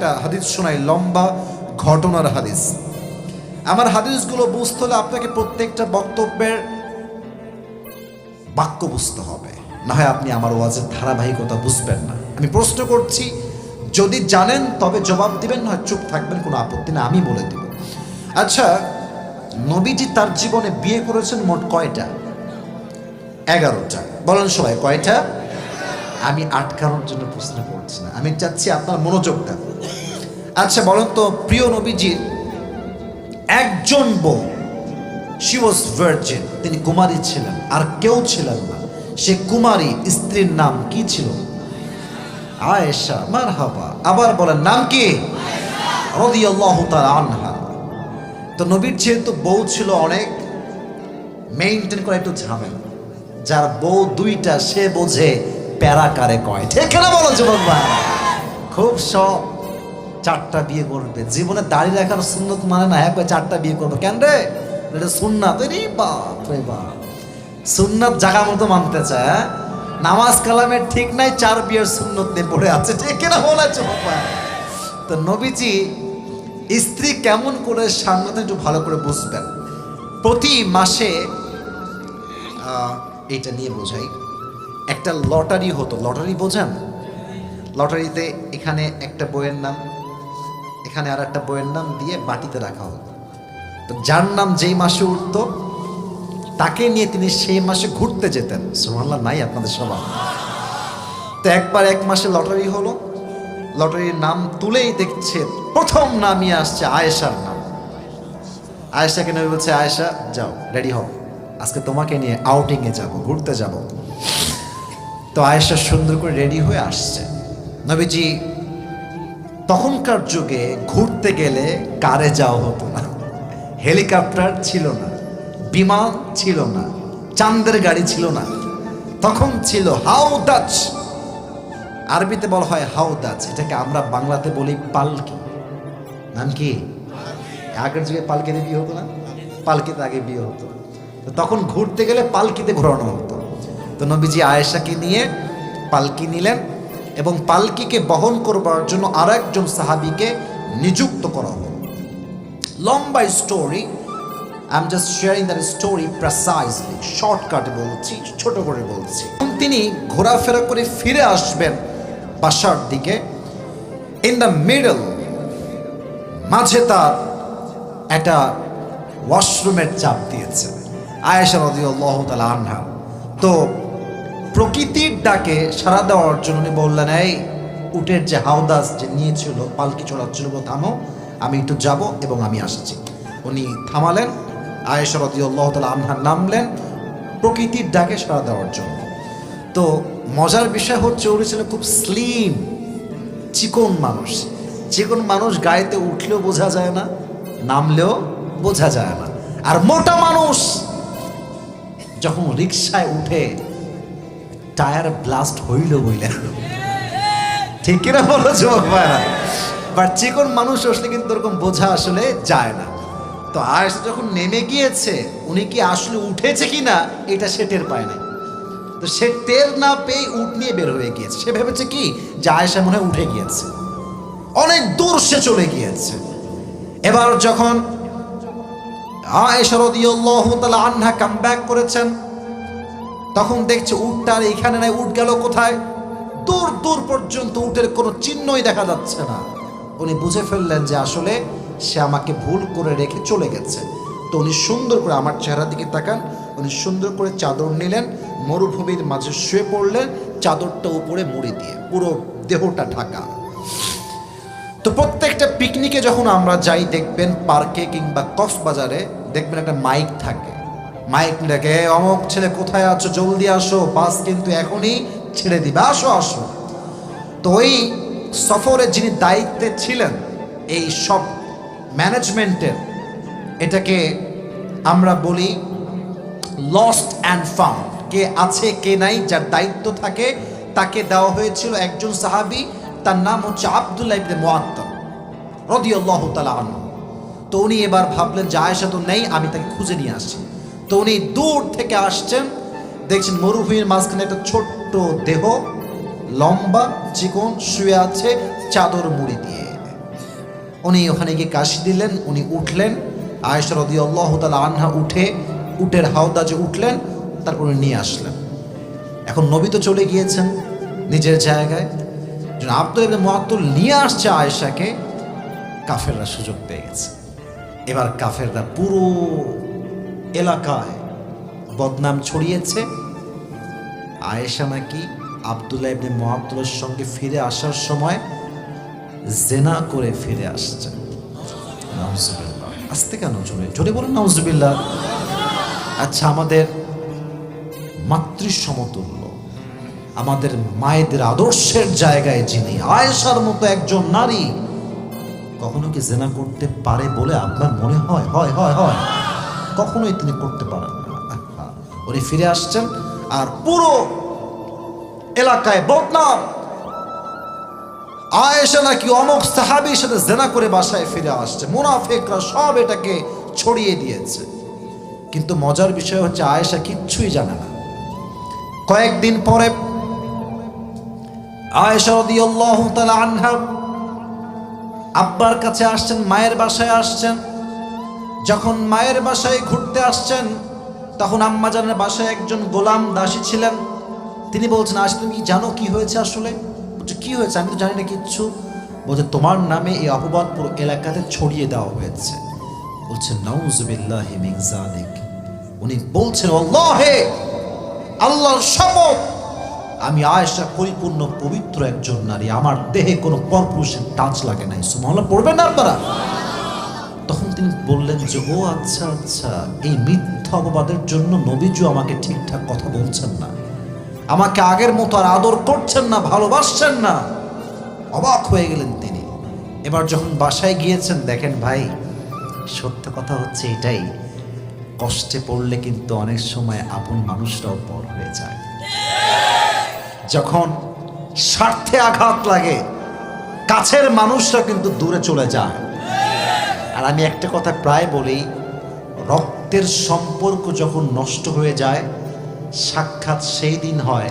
একটা হাদিস শোনাই, লম্বা ঘটনার হাদিস। আমার হাদিসগুলো বুঝতে হলে আপনাকে প্রত্যেকটা বক্তব্যের বাক্য বুঝতে হবে। না হয় আপনি আমার ওয়াজের ধারাবাহিকতা বুঝবেন না। আমি প্রশ্ন করছি, যদি জানেন তবে জবাব দিবেন, না চুপ থাকবেন, কোনো আপত্তি না, আমি বলে দেব। আচ্ছা নবীজি তার জীবনে বিয়ে করেছেন মোট কয়টা? এগারোটা। বলেন সবাই, কয়টা? আমি আটকানোর জন্য প্রশ্ন করছি না। আমি চাচ্ছি আপনার মনোযোগটা। আচ্ছা বলেন তো, প্রিয় নবীজির একজন বউ শি ওয়াজ ভার্জিন তিনি কুমারী ছিলেন, আর কেউ ছিলেন না। সে কুমারী স্ত্রীর নাম কি ছিল? আয়েশা মার হাবা আবার বলেন, নাম কি? রাদিয়াল্লাহু তাআলা আনহা। তো নবীর যেহেতু বউ ছিল অনেক মেইনটেন করা একটু ঝামেলা। যার বউ দুইটা, সে বোঝে প্যারাকারে কয়। ঠিক না বলো, যুবক ভাই? খুব সব চারটা বিয়ে করবে। জীবনে দাড়ি রাখার সুন্নত মানে না একবার চারটা বিয়ে করবে। কেন রে? এটা সুন্নাত। রে বাপ রে বাপ। সুন্নাত জাগা মতো মানতে চায় হ্যাঁ? নামাজ কালামের ঠিক নাই, চার বিয়ের সুন্নত নিয়ে পড়ে আছে। ঠিক না বলেছে বাবা তো নবীজি, স্ত্রী কেমন করে সামনে একটু ভালো করে বুঝবেন? প্রতি মাসে এইটা নিয়ে বোঝাই। একটা লটারি হতো। লটারি বোঝান? লটারিতে এখানে একটা বইয়ের নাম, এখানে আর একটা বইয়ের নাম দিয়ে বাটিতে রাখা হতো। তো যার নাম যেই মাসে উঠত, তাকে নিয়ে তিনি সেই মাসে ঘুরতে যেতেন। সুমাল্লাহ নাই আপনাদের সবার। তো একবার এক মাসে লটারি হলো। লটারির নাম তুলেই দেখছে, প্রথম নামই আসছে আয়েশার নাম। আয়েশাকে নেবে বলছে, আয়েশা, যাও রেডি হও। আজকে তোমাকে নিয়ে আউটিংয়ে যাব, ঘুরতে যাব। তো আয়েশা সুন্দর করে রেডি হয়ে আসছে। নবীজি, তখনকার যুগে ঘুরতে গেলে কারে যাওয়া হতো না। হেলিকপ্টার ছিল না, বিমান ছিল না চান্দের গাড়ি ছিল না। তখন ছিল হাউদাচ আরবিতে বলা হয় হাউ দাচ এটাকে আমরা বাংলাতে বলি পালকি। নাম কি? আগের যুগে পালকিতে বিয়ে হতো না? পালকিতে আগে বিয়ে হতো। তখন ঘুরতে গেলে পালকিতে ঘোরানো হতো। তো নবীজি আয়েশাকে নিয়ে পালকি নিলেন এবং পালকিকে বহন করবার জন্য আর একজন সাহাবিকে নিযুক্ত করা হলো। লম্বা story I am just sharing that story precisely শর্টকাটে বলছি, ছোট করে বলছি। এবং তিনি ঘোরাফেরা করে ফিরে আসবেন বাসার দিকে। ইন দ্য মিডল মাঝে তার একটা ওয়াশরুমের চাপ দিয়েছে। আয়েশা রদিউল্লাহ তালা আনহা। তো প্রকৃতির ডাকে সাড়া দেওয়ার জন্য উনি বললেন উটের যে হাওদাস যে নিয়েছিল, পালকি চড়াচ্ছিল থামো, আমি একটু যাব এবং আমি আসছি। উনি থামালেন, আয়েশা রদিউল্লাহ তালা আনহা নামলেন প্রকৃতির ডাকে সাড়া দেওয়ার জন্য। তো মজার বিষয় হচ্ছে, উনি ছিল খুব স্লিম চিকন মানুষ। চিকন মানুষ গায়েতে উঠলেও বোঝা যায় না, নামলেও বোঝা যায় না। আর মোটা মানুষ যখন রিক্সায় উঠে টায়ার ব্লাস্ট হইল বইলে। ঠিক কিনা বলো যুবক ভাইরা? বাট চিকন মানুষ আসলে কিন্তু ওরকম বোঝা আসলে যায় না। তো আয়েশা যখন নেমে গিয়েছে, উনি কি আসলে উঠেছে কি না এটা সে টের পায় না তো সে টের না পেয়ে উঠ নিয়ে বের হয়ে গিয়েছে। সে ভেবেছে কি, যে আয়েশা মনে হয় উঠে গিয়েছে। অনেক দূর সে চলে গিয়েছে। এবার যখন আয়েশা রাদিয়াল্লাহু তাআলা আনহা কাম ব্যাক করেছেন তখন দেখছে উটটা আর এখানে নাই, উট গেল কোথায়? দূর দূর পর্যন্ত উটের কোনো চিহ্নই দেখা যাচ্ছে না। উনি বুঝে ফেললেন যে আসলে সে আমাকে ভুল করে রেখে চলে গেছে। তো উনি সুন্দর করে আমার চেহারা দিকে তাকান, উনি সুন্দর করে চাদর নিলেন, মরুভূমির মাঝে শুয়ে পড়লেন, চাদরটা উপরে মুড়ি দিয়ে, পুরো দেহটা ঢাকা। তো প্রত্যেকটা পিকনিকে যখন আমরা যাই, দেখবেন পার্কে কিংবা কক্সবাজারে দেখবেন একটা মাইক থাকে। মাইক ডাকে, অমক ছেলে, কোথায় আছো? জলদি আসো, বাস কিন্তু এখনই ছেড়ে দিবে। আসো আসো। তো ওই সফরে যিনি দায়িত্বে ছিলেন, এই সব ম্যানেজমেন্টের, এটাকে আমরা বলি লস্ট অ্যান্ড ফাউন্ড কে আছে, কে নাই, যার দায়িত্ব থাকে, তাকে দেওয়া হয়েছিল একজন সাহাবি, তার নাম হচ্ছে আবদুল্লাহ ইবনে মুআত্তাব রাদিয়াল্লাহু তাআলা আনহু। তো উনি এবার ভাবলেন যে আয়েশা তো নেই, আমি তাকে খুঁজে নিয়ে আসি তো উনি দূর থেকে আসছেন। দেখছেন মরুভূমির মাঝখানে একটা ছোট্ট দেহ, লম্বা চিকন শুয়ে আছে চাদর মুড়ি দিয়ে। উনি ওখানে গিয়ে কাশি দিলেন, উনি উঠলেন। আয়েশা রদি আল্লাহ আনহা উঠে, উটের হাওদাজে উঠলেন, তারপর নিয়ে আসলেন। এখন নবী তো চলে গিয়েছেন নিজের জায়গায়। আব্দুল ইবনে মুআত্তুল নিয়ে আসছে আয়েশাকে, কাফেররা সুযোগ পেয়ে গেছে। এবার কাফেররা পুরো এলাকায় বদনাম ছড়িয়েছে। আয়েশা নাকি আবদুল্লাহ ইবনে মুআত্তুলের সঙ্গে ফিরে আসার সময় জেনা করে ফিরে আসছে। আসতে কেন জোরে? জোরে বলুন নাউজুবিল্লাহ। আচ্ছা আমাদের মাতৃ সমতুল্য আমাদের মায়েদের আদর্শের জায়গায় যিনি আয়েশার মতো একজন নারী, কখনো কি জেনা করতে পারে বলে আপনার মনে হয়? হয় হয় হয়। কখনোই তিনি করতে পারেন না। উনি ফিরে আসছেন আর পুরো এলাকায় বদনাম। নাকি অমক সাহাবির সাথে জেনা করে বাসায় ফিরে আসছে। মুনাফেকরা সব এটাকে ছড়িয়ে দিয়েছে। কিন্তু মজার বিষয় হচ্ছে আয়েশা কিচ্ছুই জানে না। কয়েকদিন পরে আয়েশা আব্বার কাছে আসছেন, মায়ের বাসায় আসছেন। যখন মায়ের বাসায় ঘুরতে আসছেন, তখন আম্মাজানের বাসায় একজন গোলাম দাসী ছিলেন। তিনি বলছেন, আজ তুমি কি জানো কি হয়েছে আসলে? বলছে, কি হয়েছে? আমি তো জানি না কিচ্ছু। বলছে, তোমার নামে এই অপবাদ পুরো এলাকাতে ছড়িয়ে দেওয়া হয়েছে। বলছে, নাউজুবিল্লাহি উনি বলছেন, আল্লাহে, আল্লাহর শপথ। আমি আয়েশা পরিপূর্ণ পবিত্র একজন নারী। আমার দেহে কোনো পরপুরুষের টাচ লাগে নাই। সুমহল্লা পড়বেন না আপনারা? তিনি বললেন যে, ও আচ্ছা আচ্ছা এই মিথ্যা অপবাদের জন্য নবীজু আমাকে ঠিকঠাক কথা বলছেন না। আমাকে আগের মতো আর আদর করছেন না, ভালোবাসছেন না। অবাক হয়ে গেলেন তিনি। এবার যখন বাসায় গিয়েছেন, দেখেন ভাই, সত্য কথা হচ্ছে এটাই, কষ্টে পড়লে কিন্তু অনেক সময় আপন মানুষরাও পর হয়ে যায়। যখন স্বার্থে আঘাত লাগে, কাছের মানুষরা কিন্তু দূরে চলে যায়। আর আমি একটা কথা প্রায় বলি, রক্তের সম্পর্ক যখন নষ্ট হয়ে যায়, সাক্ষাৎ সেই দিন হয়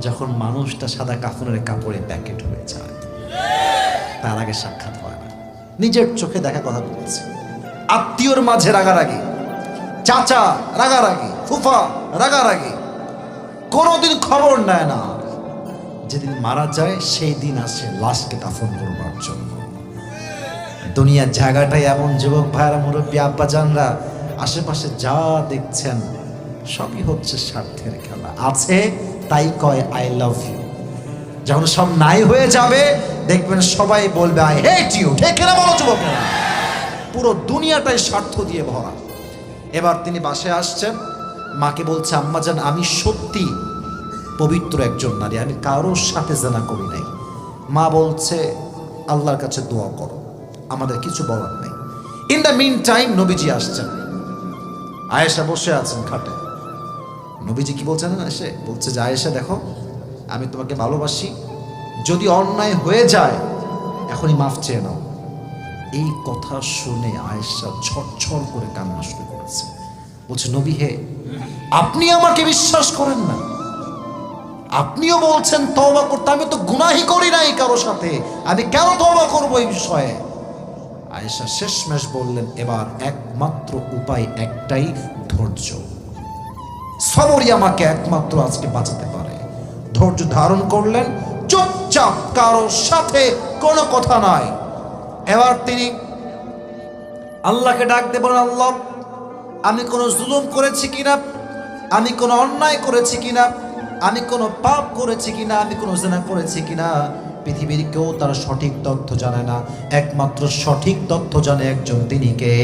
যখন মানুষটা সাদা কাফনের কাপড়ে প্যাকেট হয়ে যায়। তার আগে সাক্ষাৎ হয় না। নিজের চোখে দেখা কথা বলছে। আত্মীয়র মাঝে রাগারাগি। চাচা রাগারাগি। ফুফা রাগারাগি। কোনোদিন খবর নেয় না। যেদিন মারা যায়, সেই দিন আসে লাশকে দাফন করবার জন্য। দুনিয়ার জায়গাটাই এমন যুবক ভাইরা মুরব্বী আব্বাজানরা আশেপাশে যা দেখছেন, সবই হচ্ছে স্বার্থের খেলা। আছে, তাই কয় আই লাভ ইউ যখন সব নাই হয়ে যাবে, দেখবেন সবাই বলবে আই হেট ইউ ঠিক না বলো যুবকেরা। পুরো দুনিয়াটাই স্বার্থ দিয়ে ভরা। এবার তিনি বাসে আসছেন। মাকে বলছে, আম্মাজান, আমি সত্যি পবিত্র একজন নারী। আমি কারোর সাথে জানা করি নাই। মা বলছে, আল্লাহর কাছে দোয়া করো। আমাদের কিছু বলার নেই। ইন দ্য মিন টাইম নবীজি আসছেন। আয়েশা বসে আছেন খাটে। নবীজি কি বলছেন না বলছে যে, আয়েশা, দেখো, আমি তোমাকে ভালোবাসি। যদি অন্যায় হয়ে যায়, এখনই মাফ চেয়ে নাও। এই কথা শুনে আয়েশা ছটছর করে কান্না শুরু করেছে। বলছে, নবী হে, আপনি আমাকে বিশ্বাস করেন না। আপনিও বলছেন, তওবা করতে। আমি তো গুনাহি করি নাই কারও সাথে। আমি কেন তওবা করব এই বিষয়ে? আয়েশা শেষমেশ বললেন, এবার একমাত্র উপায় একটাই, ধৈর্য। সবরই আমাকে একমাত্র আজকে বাঁচাতে পারে। ধৈর্য ধারণ করলেন, চুপচাপ কারোর সাথে কোনো কথা নাই। এবার তিনি আল্লাহকে ডাক দিয়ে বলেন, আল্লাহ, আমি কোনো জুলুম করেছি কিনা? আমি কোনো অন্যায় করেছি কিনা? আমি কোনো পাপ করেছি কিনা? আমি কোনো জেনা করেছি কিনা? পৃথিবীর কেউ তার সঠিক তথ্য জানে না। একমাত্র সঠিক তথ্য জানে একজন, তিনি কে?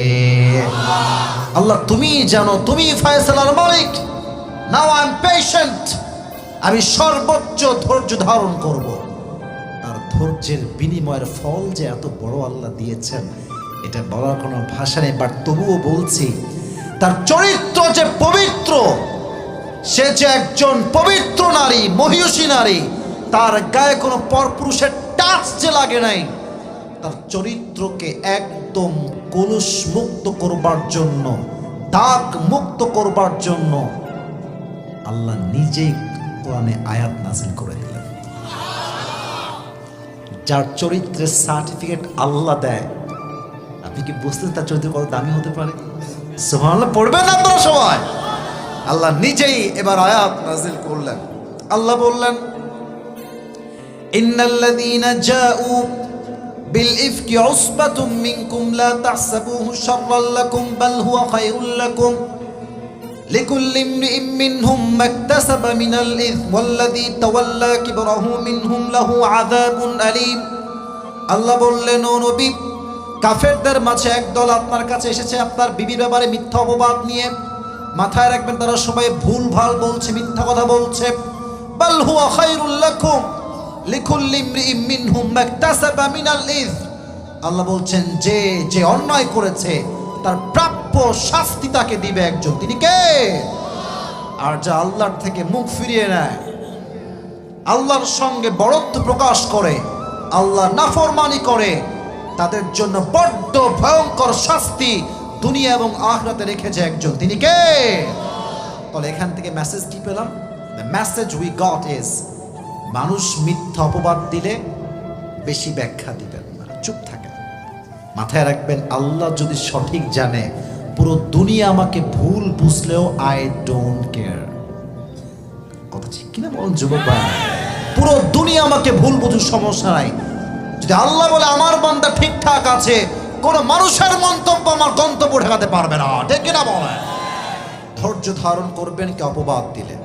আল্লাহ, তুমি জানো, তুমি ফয়সালার মালিক। নাও আই এম পেশেন্ট আমি সর্বোচ্চ ধৈর্য ধারণ করব। আর ধৈর্যের বিনিময়ের ফল যে এত বড় আল্লাহ দিয়েছেন, এটা বলার কোনো ভাষা নেই বাট তবুও বলছি, তার চরিত্র যে পবিত্র, সে যে একজন পবিত্র নারী, মহিষী নারী তার গায়ে কোনো পরপুরুষের টাচ যে লাগে নাই, তার চরিত্রকে একদম কলুষ মুক্ত করবার জন্য দাগ মুক্ত করবার জন্য আল্লাহ নিজেই কোরআনে আয়াত নাজিল করে দিলেন। যার চরিত্রের সার্টিফিকেট আল্লাহ দেয়, আপনি কি বুঝতেন তার চরিত্র কত দামি হতে পারে? পড়বেন না আপনারা সবাই। আল্লাহ নিজেই এবার আয়াত নাজিল করলেন। আল্লাহ বললেন ইন্নাল্লাযীনা জাউ بالإفك عصبة منكم لا تحسبوه شرا لكم بل هو خير لكم لكل امرئ منهم ما اكتسب من الإثم والذي تولى كبره منهم له عذاب أليم আল্লাহ বললেন ও নবী কাফেরদের মাঝে একদল আপনার কাছে এসেছে আপনার বিবির ব্যাপারে মিথ্যা অপবাদ নিয়ে মাথায় রাখবেন তারা সবাই ভুল ভাল বলছে মিথ্যা কথা বলছে বাল হুয়া খায়রুল লাকুম আল্লাহ বলছেন, যে যে অন্যায় করেছে, তার প্রাপ্য শাস্তি তাকে দিবে একজন। তিনি কে? আর যা আল্লাহর থেকে মুখ ফিরিয়ে নেয়, আল্লাহর সঙ্গে বড়ত্ব প্রকাশ করে, আল্লাহ নাফরমানি করে, তাদের জন্য বড্ড ভয়ঙ্কর শাস্তি দুনিয়া এবং আখরাতে রেখেছে একজন। তিনি কে? তাহলে এখান থেকে মেসেজ কি পেলাম? The message we got is মানুষ মিথ্যা অপবাদ দিলে বেশি ব্যাখ্যা দিবেন না, চুপ থাকেন। মাথায় রাখবেন, আল্লাহ যদি সঠিক জানে, পুরো দুনিয়া আমাকে ভুল বুঝলেও আই ডোন্ট কেয়ার কথা ঠিক কিনা বলুন, যুবক ভাই? পুরো দুনিয়া আমাকে ভুল বুঝুর সমস্যা নাই। যদি আল্লাহ বলে আমার বান্দা ঠিকঠাক আছে, কোন মানুষের মন্তব্য আমার গন্তব্য ঠেকাতে পারবে না, ঠিক কিনা বলে ধৈর্য ধারণ করবেন, কে অপবাদ দিলে?